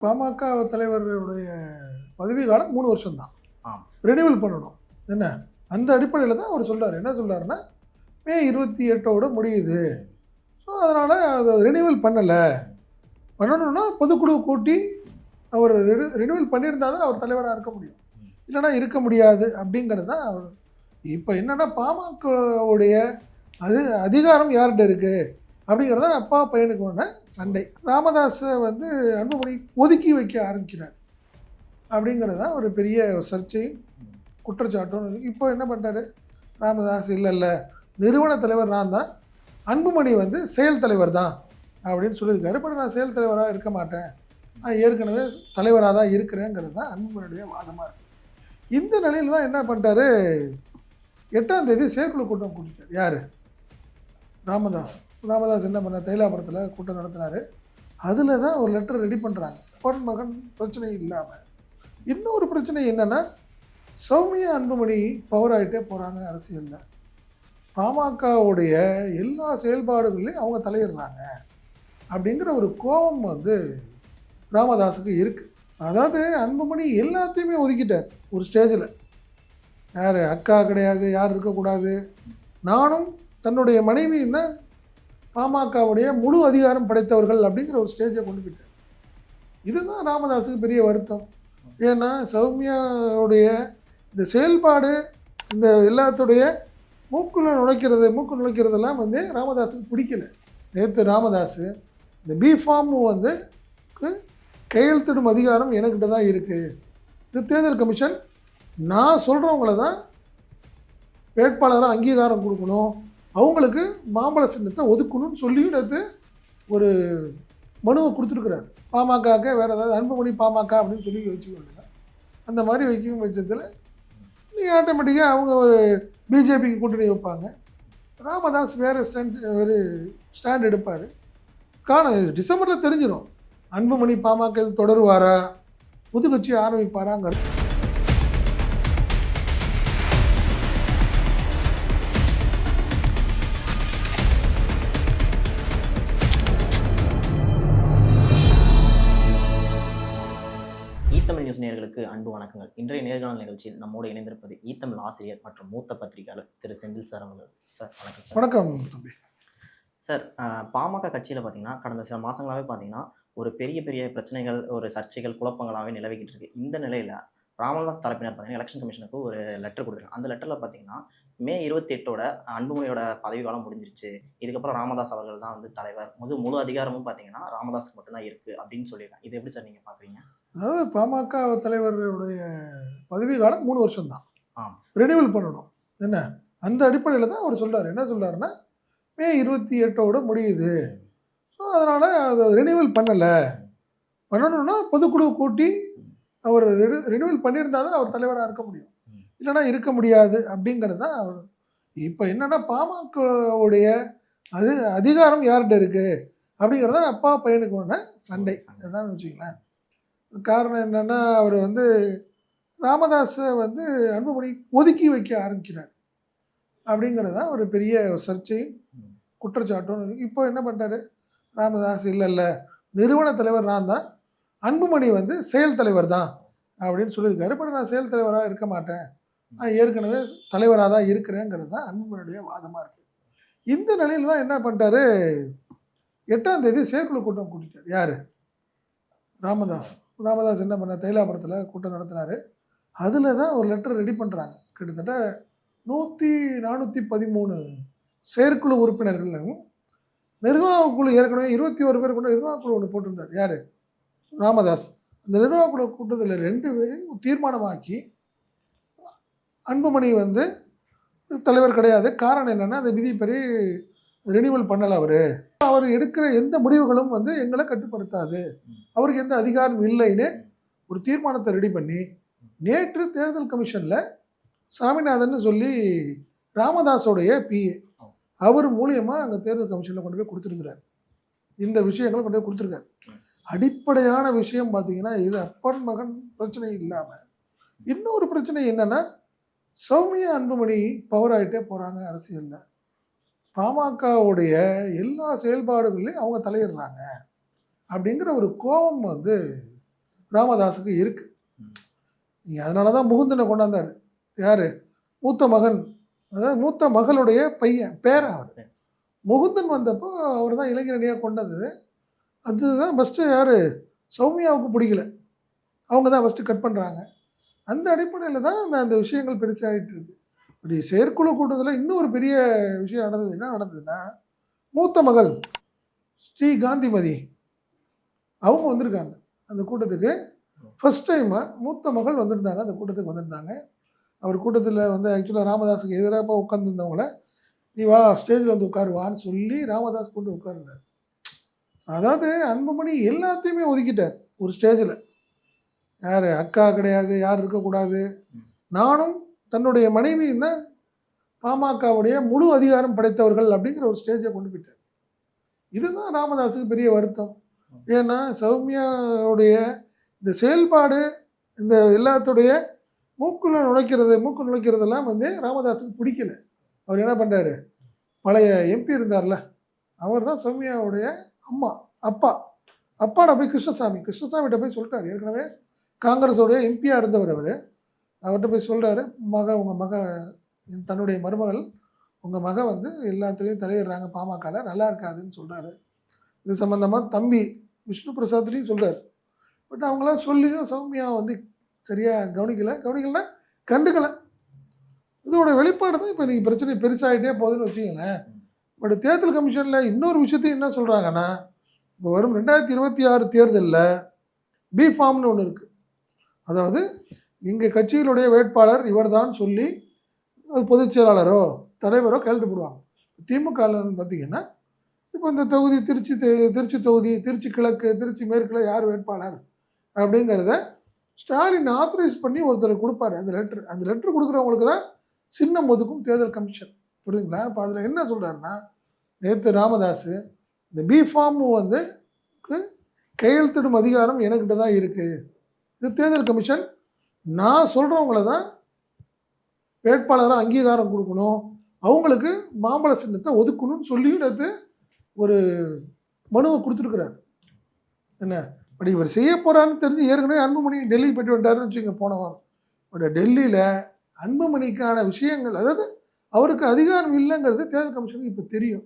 பாமக தலைவருடைய பதவி காலம் மூணு வருஷம் தான் ஆம். ரெனிவல் பண்ணணும். என்ன? அந்த அடிப்படையில் தான் அவர் சொல்றாரு. என்ன சொல்றாருன்னா மே இருபத்தி எட்டோட முடியுது. ஸோ அதனால் அதை ரெனிவல் பண்ணலை. பண்ணணும்னா பொதுக்குழு கூட்டி அவர் ரெனிவல் பண்ணியிருந்தா தான் அவர் தலைவராக இருக்க முடியும். இல்லைன்னா இருக்க முடியாது அப்படிங்கிறது தான் அவர். இப்போ என்னென்னா பாமகவுடைய அது அதிகாரம் யார்கிட்ட இருக்குது அப்படிங்கிறத அப்பா பையனுக்கு ஒன்று சண்டை. ராமதாஸை வந்து அன்புமணி ஒதுக்கி வைக்க ஆரம்பிக்கிறார். அப்படிங்கிறது தான் ஒரு பெரிய ஒரு சர்ச்சையும் குற்றச்சாட்டும். இப்போ என்ன பண்ணிட்டாரு? ராமதாஸ் இல்லை இல்லை. நிறுவன தலைவர் நான் தான். அன்புமணி வந்து செயல் தலைவர் தான். அப்படின்னு சொல்லியிருக்காரு. பட் நான் செயல் தலைவராக இருக்க மாட்டேன். நான் ஏற்கனவே தலைவராக தான் இருக்கிறேங்கிறது தான் அன்புமணியுடைய வாதமாக இருக்குது இந்த நிலையில் தான் என்ன பண்ணிட்டாரு? எட்டாம் தேதி செயற்குழு கூட்டம் கூட்டிட்டார். யார்? ராமதாஸ். ராமதாஸ் என்ன பண்ண தைலாபுரத்தில் கூட்டம் நடத்தினார். அதில் தான் ஒரு லெட்டர் ரெடி பண்ணுறாங்க பொன் மகன் பிரச்சனை இல்லாமல் இன்னொரு பிரச்சனை என்னென்னா சௌமியா அன்புமணி பவர் ஆகிட்டே போகிறாங்க அரசியலில். பாமகவுடைய எல்லா செயல்பாடுகள்லையும் அவங்க தலையிடுறாங்க. அப்படிங்கிற ஒரு கோபம் வந்து ராமதாஸுக்கு இருக்குது அதாவது அன்புமணி எல்லாத்தையுமே ஒதுக்கிட்டார் ஒரு ஸ்டேஜில் யார்? அக்கா கிடையாது யார் இருக்கக்கூடாது. நானும் தன்னுடைய மனைவியும் தான் பாமகவுடைய முழு அதிகாரம் படைத்தவர்கள் அப்படிங்கிற ஒரு ஸ்டேஜை கொண்டு போயிட்டார். இதுதான் ராமதாஸுக்கு பெரிய வருத்தம். ஏன்னா சௌமியாவுடைய இந்த செயல்பாடு இந்த எல்லாத்துடைய மூக்குள்ள நுழைக்கிறது மூக்கு நுழைக்கிறதெல்லாம் வந்து ராமதாஸுக்கு பிடிக்கல. நேற்று ராமதாஸ் இந்த பி ஃபார்ம் வந்து கையெழுத்திடும் அதிகாரம் என்கிட்ட தான் இருக்குது இது தேர்தல் கமிஷன் நான் சொல்கிறவங்கள தான் வேட்பாளராக அங்கீகாரம் கொடுக்கணும். அவங்களுக்கு மாம்பழ சின்னத்தை ஒதுக்கணும்னு சொல்லியும் நேற்று ஒரு மனுவை கொடுத்துருக்குறாரு. பாமகக்க வேறு ஏதாவது அன்புமணி பாமக அப்படின்னு சொல்லி வச்சுக்கோங்க அந்த மாதிரி வைக்கும் பட்சத்தில் நீ ஆட்டோமேட்டிக்காக அவங்க ஒரு பிஜேபிக்கு கூட்டணி வைப்பாங்க. ராமதாஸ் வேறு ஸ்டாண்ட் வேறு ஸ்டாண்ட் எடுப்பார். காணும் டிசம்பரில் தெரிஞ்சிடும் அன்புமணி பாமக தொடருவாரா? புது கட்சி ஈத்தமிழ் நியூஸ் நேயர்களுக்கு அன்பு வணக்கங்கள். இன்றைய நேர்காணல் நிகழ்ச்சியில் நம்மோடு இணைந்திருப்பது ஈத்தமிழ் ஆசிரியர் மற்றும் மூத்த பத்திரிகையாளர் திரு செந்தில் சார் அவர்கள். சார் வணக்கம் வணக்கம் தம்பி. சார் பாமக கட்சியில் பார்த்தீங்கன்னா கடந்த சில மாதங்களாகவே பார்த்தீங்கன்னா ஒரு பெரிய பெரிய பிரச்சனைகள் ஒரு சர்ச்சைகள் குழப்பங்களாகவே நிலவிக்கிட்டு இருக்கு. இந்த நிலையில் ராமதாஸ் தரப்பினர் பார்த்தீங்கன்னா எலெக்ஷன் கமிஷனுக்கு ஒரு லெட்டர் கொடுத்துருக்காங்க அந்த லெட்டரில் பார்த்தீங்கன்னா மே இருபத்தி எட்டோட அன்புமணியோட பதவி காலம் முடிஞ்சிருச்சு. இதுக்கப்புறம் ராமதாஸ் அவர்கள் தான் வந்து தலைவர். முழு முழு அதிகாரமும் பார்த்தீங்கன்னா ராமதாஸ்க்கு மட்டும்தான் இருக்குது அப்படின்னு சொல்லியிருக்காங்க. இது எப்படி சார் நீங்கள் பார்க்குறீங்க அதாவது பாமக தலைவருடைய பதவி காலம் மூணு வருஷம் தான். ரெனிவல் பண்ணணும். என்ன? அந்த அடிப்படையில் தான் அவர் சொல்றாரு. என்ன சொல்றாருன்னா மே இருபத்தி எட்டோட முடியுது. ஸோ அதனால் அதை ரெனிவல் பண்ணலை. பண்ணணும்னா பொதுக்குழு கூட்டி அவர் ரெனிவல் பண்ணியிருந்தா தான் அவர் தலைவராக இருக்க முடியும். இல்லைன்னா இருக்க முடியாது அப்படிங்கிறது தான் அவர். இப்போ என்னன்னா பாமகவுடைய அது அதிகாரம் யார்கிட்ட இருக்கு? அப்படிங்கிறத அப்பா பையனுக்கு ஒன்று சண்டை. அதுதான் வச்சுக்கலாம் காரணம் என்னன்னா அவர் வந்து ராமதாஸை வந்து அன்புமணி ஒதுக்கி வைக்க ஆரம்பிக்கிறார். அப்படிங்கிறது தான் ஒரு பெரிய ஒரு சர்ச்சையும். குற்றச்சாட்டும் இப்போ என்ன பண்ணிட்டாரு? ராமதாஸ் இல்லை இல்லை. நிறுவன தலைவர் நான் தான். அன்புமணி வந்து செயல் தலைவர் தான். அப்படின்னு சொல்லியிருக்காரு. பட் நான் செயல் தலைவராக இருக்க மாட்டேன். நான் ஏற்கனவே தலைவராக தான் இருக்கிறேங்கிறது தான் அன்புமணியுடைய வாதமாக இருக்குது இந்த நிலையில் தான் என்ன பண்ணிட்டாரு? எட்டாம் தேதி செயற்குழு கூட்டம் கூட்டிட்டார். யார்? ராமதாஸ். ராமதாஸ் என்ன பண்ண தைலாபுரத்தில் கூட்டம் நடத்தினாரு. அதில் தான் ஒரு லெட்டர் ரெடி பண்ணுறாங்க கிட்டத்தட்ட நூற்றி நானூற்றி பதிமூணு செயற்குழு உறுப்பினர்களும் நிர்வாகக்குழு ஏற்கனவே இருபத்தி ஒரு பேர் கொண்ட நிர்வாகக்குழு ஒன்று போட்டிருந்தார். யார்? ராமதாஸ். அந்த நிர்வாகக்குழு கூட்டத்தில் ரெண்டு பேரும் தீர்மானமாக்கி அன்புமணி வந்து தலைவர் கிடையாது. காரணம் என்னென்னா அந்த விதிப்படி ரெனியூவல் பண்ணலை அவர். அவர் எடுக்கிற எந்த முடிவுகளும் வந்து எங்களை கட்டுப்படுத்தாது. அவருக்கு எந்த அதிகாரம் இல்லைன்னு ஒரு தீர்மானத்தை ரெடி பண்ணி நேற்று தேர்தல் கமிஷனில் சாமிநாதன் சொல்லி ராமதாஸோடைய பிஏ அவர் மூலியமாக அங்கே தேர்தல் கமிஷனில் கொண்டு போய் கொடுத்துருக்கிறார். இந்த விஷயங்களை கொண்டு போய் கொடுத்துருக்காரு. அடிப்படையான விஷயம் பார்த்தீங்கன்னா இது அப்பன் மகன் பிரச்சனை இல்லாமல் இன்னொரு பிரச்சனை என்னென்னா சௌமியா அன்புமணி பவர் ஆகிட்டே போகிறாங்க அரசியலில். பாமகவுடைய எல்லா செயல்பாடுகள்லையும் அவங்க தலையிடுறாங்க அப்படிங்கிற ஒரு கோபம் வந்து ராமதாஸுக்கு இருக்கு. நீங்கள் அதனால தான் முகுந்தனை கொண்டாந்தார். யார்? மூத்த மகன் அதாவது மூத்த மகளுடைய பையன் பேர் அவர். முகுந்தன் வந்தப்போ அவர் தான் இளைஞரணியாக கொண்டது. அதுதான் ஃபஸ்ட்டு யார்? சௌமியாவுக்கு பிடிக்கல. அவங்க தான் ஃபஸ்ட்டு கட் பண்ணுறாங்க அந்த அடிப்படையில் தான் அந்த அந்த விஷயங்கள் பெருசாகிட்டு இருக்கு. இப்படி செயற்குழு கூட்டத்தில் இன்னும் ஒரு பெரிய விஷயம் நடந்தது. என்ன நடந்ததுன்னா மூத்த மகள் ஸ்ரீ காந்திமதி அவங்க வந்திருக்காங்க. அந்த கூட்டத்துக்கு ஃபஸ்ட் டைமாக மூத்த மகள் வந்திருந்தாங்க. அந்த கூட்டத்துக்கு வந்திருந்தாங்க. அவர் கூட்டத்தில் வந்து ஆக்சுவலாக ராமதாஸுக்கு எதிராக உட்காந்துருந்தவங்கள நீ வா ஸ்டேஜில் வந்து உட்காருவான்னு சொல்லி ராமதாஸ் கொண்டு உட்காருனார் அதாவது அன்புமணி எல்லாத்தையுமே ஒதுக்கிட்டார் ஒரு ஸ்டேஜில் யார்? அக்கா கிடையாது யார் இருக்கக்கூடாது. நானும் தன்னுடைய மனைவியும் தான் பாமகவுடைய முழு அதிகாரம் படைத்தவர்கள் அப்படிங்கிற ஒரு ஸ்டேஜை கொண்டு போயிட்டார். இதுதான் ராமதாஸுக்கு பெரிய வருத்தம். ஏன்னா சௌமியாவுடைய இந்த செயல்பாடு இந்த எல்லாத்துடைய மூக்குள்ள நுழைக்கிறது மூக்கு நுழைக்கிறதெல்லாம் வந்து ராமதாஸுக்கு பிடிக்கல. அவர் என்ன பண்ணுறாரு பழைய எம்பி இருந்தார்ல அவர் தான் சௌமியாவுடைய அம்மா அப்பா. அப்பாட போய் கிருஷ்ணசாமி கிருஷ்ணசாமிகிட்ட போய் சொல்லிட்டார். ஏற்கனவே காங்கிரஸோடைய எம்பியாக இருந்தவர் அவர். அவர்கிட்ட போய் சொல்கிறாரு மக உங்கள் மக தன்னுடைய மருமகள் உங்கள் மக வந்து எல்லாத்துலேயும் தலையிடுறாங்க பாமகவில் நல்லா இருக்காதுன்னு சொல்கிறாரு இது சம்மந்தமாக தம்பி விஷ்ணு பிரசாத்லையும் சொல்கிறார் பட் அவங்களாம் சொல்லியும் சௌமியா வந்து சரியாக கவனிக்கலை. கவனிக்கலைன்னா கண்டுக்கலை. இதோட வெளிப்பாடு தான் இப்போ நீங்கள் பிரச்சனை பெருசாகிட்டே போகுதுன்னு வச்சுக்கங்களேன். பட் தேர்தல் கமிஷனில் இன்னொரு விஷயத்தையும் என்ன சொல்கிறாங்கன்னா இப்போ வரும் ரெண்டாயிரத்தி இருபத்தி ஆறு தேர்தலில் பி ஃபார்ம்னு ஒன்று இருக்குது அதாவது எங்கள் கட்சிகளுடைய வேட்பாளர் இவர்தான் சொல்லி அது பொதுச் செயலாளரோ தலைவரோ கையெழுத்து போடுவாங்க. திமுகன்னு பார்த்தீங்கன்னா இப்போ இந்த தொகுதி திருச்சி திருச்சி தொகுதி திருச்சி கிழக்கு திருச்சி மேற்குல யார் வேட்பாளர் அப்படிங்கிறத ஸ்டாலின் ஆத்தரைஸ் பண்ணி ஒருத்தர் கொடுப்பாரு. அந்த லெட்ரு அந்த லெட்ரு கொடுக்குறவங்களுக்கு தான் சின்னம் ஒதுக்கும் தேர்தல் கமிஷன். புரியுதுங்களா? இப்போ அதில் என்ன சொல்கிறாருன்னா நேற்று ராமதாஸ் இந்த பி ஃபார்ம் வந்து கையெழுத்திடும் அதிகாரம் எனக்கிட்ட தான் இருக்குது இது தேர்தல் கமிஷன் நான் சொல்கிறவங்கள தான் வேட்பாளராக அங்கீகாரம் கொடுக்கணும். அவங்களுக்கு மாம்பழ சின்னத்தை ஒதுக்கணும்னு சொல்லியும் நேற்று ஒரு மனுவை கொடுத்துருக்குறாரு. என்ன? பட் இவர் செய்ய போகிறான்னு தெரிஞ்சு ஏற்கனவே அன்புமணி டெல்லி போயிட்டு வந்துட்டாருன்னு வச்சுங்க போனவன் பட் டெல்லியில் அன்புமணிக்கான விஷயங்கள் அதாவது அவருக்கு அதிகாரம் இல்லைங்கிறது தேர்தல் கமிஷனுக்கு இப்போ தெரியும்.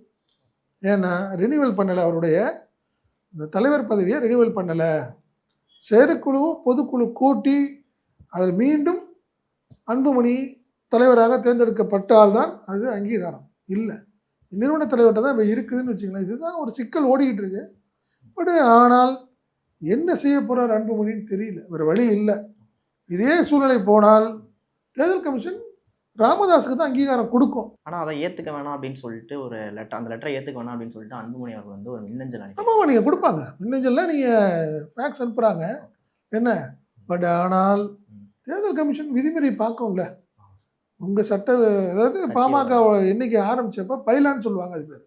ஏன்னா ரினிவல் பண்ணலை அவருடைய இந்த தலைவர் பதவியை ரினிவல் பண்ணலை. செயற்குழு பொதுக்குழு கூட்டி அதில் மீண்டும் அன்புமணி தலைவராக தேர்ந்தெடுக்கப்பட்டால்தான் அது அங்கீகாரம். இல்லை. நிறுவன தலைவர்கிட்ட தான் இப்போ இருக்குதுன்னு வச்சுங்களேன் இதுதான் ஒரு சிக்கல் ஓடிக்கிட்டு இருக்கு. பட் ஆனால் என்ன செய்ய போகிறார் அன்புமணின்னு தெரியல. வேறு வழி இல்லை. இதே சூழ்நிலை போனால் தேர்தல் கமிஷன் ராமதாஸுக்கு தான் அங்கீகாரம் கொடுக்கும். ஆனால் அதை ஏற்றுக்க வேணாம் அப்படின்னு சொல்லிட்டு ஒரு லெட்டர் அந்த லெட்டரை ஏற்றுக்க வேணாம் அப்படின்னு சொல்லிட்டு அன்புமணி அவர்கள் வந்து ஒரு மின்னஞ்சல் அனுப்பி ஆமாம் நீங்கள் கொடுப்பாங்க. மின்னஞ்சலில் நீங்கள் ஃபேக்ஸ் அனுப்புகிறாங்க என்ன? பட் ஆனால் தேர்தல் கமிஷன் விதிமுறை பார்க்கும்ல. உங்கள் சட்ட அதாவது பாமக என்னைக்கு ஆரம்பிச்சப்ப பைலான்னு சொல்லுவாங்க அது பேர்.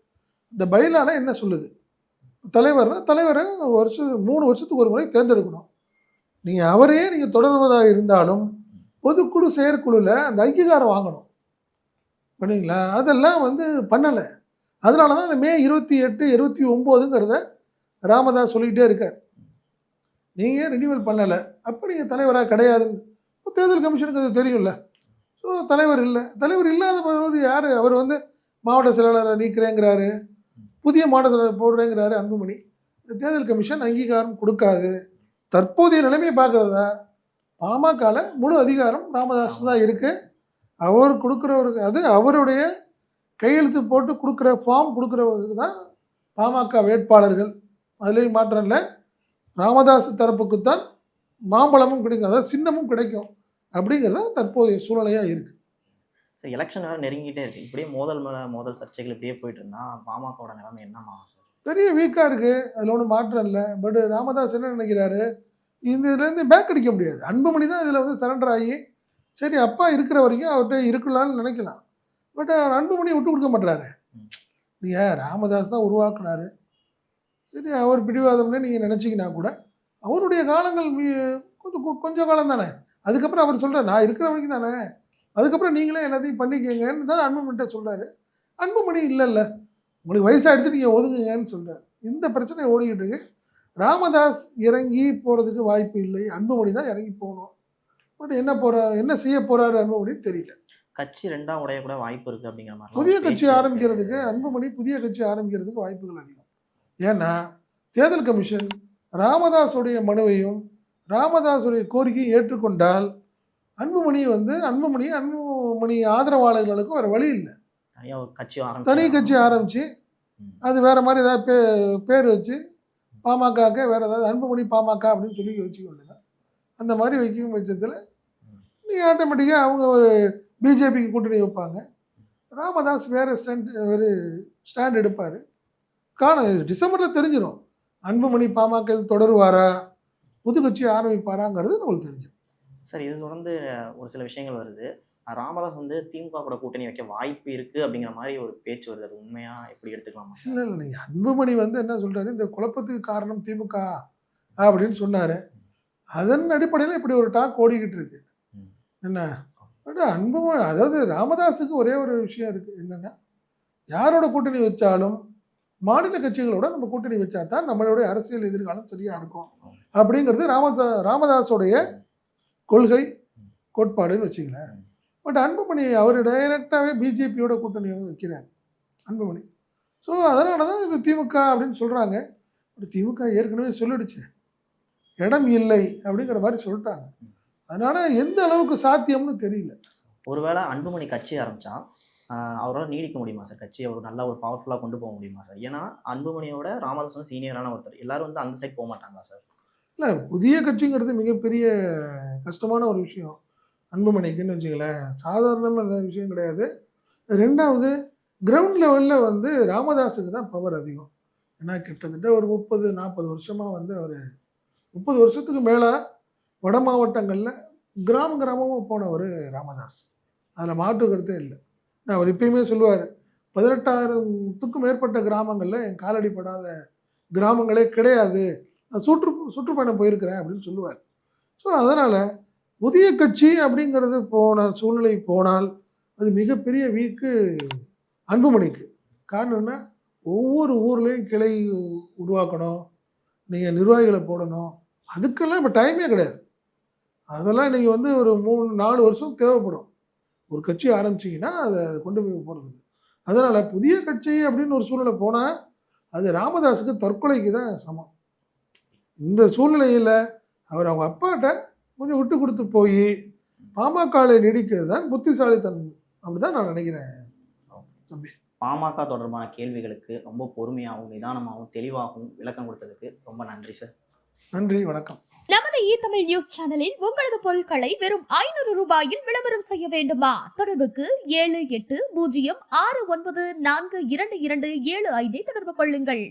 இந்த பைலால என்ன சொல்லுது? தலைவர்னா தலைவரை வருஷம் மூணு வருஷத்துக்கு ஒரு முறை தேர்ந்தெடுக்கணும். நீங்கள் அவரையே நீங்கள் தொடர்வதாக இருந்தாலும் பொதுக்குழு செயற்குழுவில் அந்த அங்கீகாரம் வாங்கணும். பண்ணீங்களா அதெல்லாம் வந்து பண்ணலை. அதனால தான் இந்த மே இருபத்தி எட்டு இருபத்தி ஒம்போதுங்கிறத ராமதாஸ் சொல்லிக்கிட்டே இருக்கார். நீங்கள் ரினியூவல் பண்ணலை. அப்போ நீங்கள் தலைவராக கிடையாதுன்னு தேர்தல் கமிஷனுக்கு அது தெரியும்ல. ஸோ தலைவர் இல்லை. தலைவர் இல்லாத யார்? அவர் வந்து மாவட்ட செயலாளரை நீக்கிறேங்கிறாரு. புதிய மாவட்ட செயலாளர் போடுறேங்கிறாரு அன்புமணி. இந்த தேர்தல் கமிஷன் அங்கீகாரம் கொடுக்காது. தற்போதைய நிலைமையை பார்க்குறதா? பாமகவில் முழு அதிகாரம் ராமதாஸ் தான் இருக்குது அவர் கொடுக்குறவருக்கு அது அவருடைய கையெழுத்து போட்டு கொடுக்குற ஃபார்ம் கொடுக்குறவருக்கு தான் பாமக வேட்பாளர்கள். அதுலேயும் மாற்றம் இல்லை. ராமதாஸ் தரப்புக்குத்தான் மாம்பழமும் கிடைக்கும். அதாவது சின்னமும் கிடைக்கும். அப்படிங்கிறது தற்போதைய சூழ்நிலையாக இருக்குது சரி எலெக்ஷன் வேறு நெருங்கிட்டே இருக்கு. இப்படியே மோதல் மேலே மோதல் சர்ச்சைகள் இப்படியே போயிட்டு இருந்தா பாமகவோட நிலைமை என்னமா சார் பெரிய வீக்காக இருக்குது அதில் ஒன்றும் மாற்றம் இல்லை. பட் ராமதாஸ் என்ன நினைக்கிறாரு? இந்த இதுலேருந்து பேக் அடிக்க முடியாது. அன்புமணி தான் இதில் வந்து சரண்டர் ஆகி சரி அப்பா இருக்கிற வரைக்கும் அவர்கிட்ட இருக்கலாம்னு நினைக்கலாம். பட் அவர் அன்புமணி விட்டு கொடுக்க மாட்டாரு நீங்கள் ராமதாஸ் தான் உருவாக்குனாரு? சரி அவர் பிடிவாதம்னு நீங்கள் நினச்சிங்கன்னா கூட அவருடைய காலங்கள் கொஞ்சம் கொஞ்சம் காலம் தானே அதுக்கப்புறம் அவர் சொல்கிறார் நான் இருக்கிற வரைக்கும் தானே. அதுக்கப்புறம் நீங்களே எல்லாத்தையும் பண்ணிக்கங்கன்னு தான் அன்புமணிட்ட சொல்கிறாரு அன்புமணி இல்லைல்ல. உங்களுக்கு வயசாகிடுச்சு நீங்கள் ஒதுங்குங்கன்னு சொல்கிறார் இந்த பிரச்சனை ஓடிக்கிட்டு இருக்கு. ராமதாஸ் இறங்கி போகிறதுக்கு வாய்ப்பு இல்லை. அன்புமணி தான் இறங்கி போகணும். பட் என்ன போற என்ன செய்ய போறாரு அன்புமணின்னு தெரியல. கட்சி ரெண்டா உடைய கூட வாய்ப்பு இருக்கு அப்படிங்கிற மாதிரி புதிய கட்சி ஆரம்பிக்கிறதுக்கு அன்புமணி புதிய கட்சி ஆரம்பிக்கிறதுக்கு வாய்ப்புகள் அதிகம். ஏன்னா தேர்தல் கமிஷன் ராமதாஸுடைய மனுவையும் ராமதாஸுடைய கோரிக்கையை ஏற்றுக்கொண்டால் அன்புமணி வந்து அன்புமணி அன்புமணி ஆதரவாளர்களுக்கு வேற வழி இல்லை. கட்சி தனி கட்சி ஆரம்பிச்சு ம். அது வேற மாதிரி ஏதாவது பே பேர் வச்சு பாமகக்கு வேற ஏதாவது அன்புமணி பாமக அப்படின்னு சொல்லி வச்சுக்க வேண்டியதான் அந்த மாதிரி வைக்கும் பட்சத்தில் நீ ஆட்டோமேட்டிக்காக அவங்க ஒரு பிஜேபிக்கு கூட்டணி வைப்பாங்க. ராமதாஸ் வேற ஸ்டாண்ட் ஒரு ஸ்டாண்ட் எடுப்பார். காண டிசம்பரில் தெரிஞ்சிடும் அன்புமணி பாமக தொடருவாரா? புது கட்சி ஆரம்பிப்பாராங்கிறது நம்மளுக்கு தெரிஞ்சிடும் சார் இது தொடர்ந்து ஒரு சில விஷயங்கள் வருது. ராமதாஸ் வந்து திமுக கூட கூட்டணி வைக்க வாய்ப்பு இருக்கு அப்படிங்கிற மாதிரி ஒரு பேச்சு வருது. அது உண்மையா? எப்படி எடுத்துக்கலாமா? இல்லை இல்லை நீங்கள் அன்புமணி வந்து என்ன சொல்றாரு? இந்த குழப்பத்துக்கு காரணம் திமுக அப்படின்னு சொன்னார். அதன் அடிப்படையில் இப்படி ஒரு டாக் ஓடிக்கிட்டு இருக்கு. என்ன? அன்புமணி அதாவது ராமதாஸுக்கு ஒரே ஒரு விஷயம் இருக்கு. என்னன்னா யாரோட கூட்டணி வச்சாலும் மாநில கட்சிகளோட நம்ம கூட்டணி வச்சா தான் நம்மளுடைய அரசியல் எதிர்காலம் சரியா இருக்கும். அப்படிங்கிறது ராமதா ராமதாஸோடைய கொள்கை கோட்பாடுன்னு வச்சுங்களேன் பட் அன்புமணி அவர் டைரெக்டாகவே பிஜேபியோட கூட்டணி வைக்கிறார் அன்புமணி. ஸோ அதனால தான் இது திமுக அப்படின்னு சொல்கிறாங்க பட் திமுக ஏற்கனவே சொல்லிடுச்சு. இடம் இல்லை அப்படிங்கிற மாதிரி சொல்லிட்டாங்க. அதனால் எந்த அளவுக்கு சாத்தியம்னு தெரியல. ஒருவேளை அன்புமணி கட்சி ஆரம்பித்தா அவரால் நீடிக்க முடியுமா சார்? கட்சியை அவர் நல்லா ஒரு பவர்ஃபுல்லாக கொண்டு போக முடியுமா சார்? ஏன்னா அன்புமணியோட ராமதாஸ் வந்து சீனியரான ஒருத்தர். எல்லாரும் வந்து அந்த சைட் போக மாட்டாங்களா சார்? இல்லை புதிய கட்சிங்கிறது மிகப்பெரிய கஷ்டமான ஒரு விஷயம். அன்புமணிக்குன்னு வச்சுங்களேன் சாதாரணமான விஷயம் கிடையாது. ரெண்டாவது கிரவுண்ட் லெவலில் வந்து ராமதாஸுக்கு தான் பவர் அதிகம். ஏன்னா கிட்டத்தட்ட ஒரு முப்பது நாற்பது வருஷமாக வந்து அவர் முப்பது வருஷத்துக்கு மேலே வட மாவட்டங்களில் கிராம கிராமமாக போனவர் ராமதாஸ். அதில் மாற்று கருத்தே இல்லை. நான் அவர் எப்பயுமே சொல்லுவார் பதினெட்டாயிரத்துக்கும் மேற்பட்ட கிராமங்களில் என் காலடிப்படாத கிராமங்களே கிடையாது. சுற்று சுற்றுப்பயணம் போயிருக்கிறேன் அப்படின்னு சொல்லுவார். ஸோ அதனால் புதிய கட்சி அப்படிங்கிறது போன சூழ்நிலை போனால் அது மிகப்பெரிய வீக்கு அன்புமணிக்கு. காரணம் என்ன ஒவ்வொரு ஊர்லேயும் கிளை உருவாக்கணும் நீங்கள் நிர்வாகிகளை போடணும். அதுக்கெல்லாம் இப்போ டைமே கிடையாது. அதெல்லாம் நீங்கள் வந்து ஒரு மூணு நாலு வருஷம் தேவைப்படும். ஒரு கட்சி ஆரம்பிச்சிங்கன்னா அதை கொண்டு போய் போகிறதுக்கு அதனால் புதிய கட்சி அப்படின்னு ஒரு சூழ்நிலை போனால் அது ராமதாஸுக்கு தற்கொலைக்கு தான் சமம். இந்த சூழ்நிலையில் அவர் அவங்க அப்பாட்ட கொஞ்சம் விட்டு கொடுத்து போய் பாமகவை நீடிக்கிறது தான் புத்திசாலித்தனம். அப்படிதான் நான் நினைக்கிறேன். தம்பி. பாமக தொடர்பான கேள்விகளுக்கு ரொம்ப பொறுமையாகவும் நிதானமாகவும் தெளிவாகவும் விளக்கம் கொடுத்ததுக்கு ரொம்ப நன்றி சார். நன்றி வணக்கம். நமது இ தமிழ் நியூஸ் சேனலில் உங்களது பொருட்களை வெறும் ஐநூறு ரூபாயில் விளம்பரம் செய்ய வேண்டுமா? தொடர்புக்கு ஏழு எட்டு பூஜ்ஜியம் ஆறு ஒன்பது நான்கு இரண்டு இரண்டு ஏழு ஐந்தை தொடர்பு கொள்ளுங்கள்.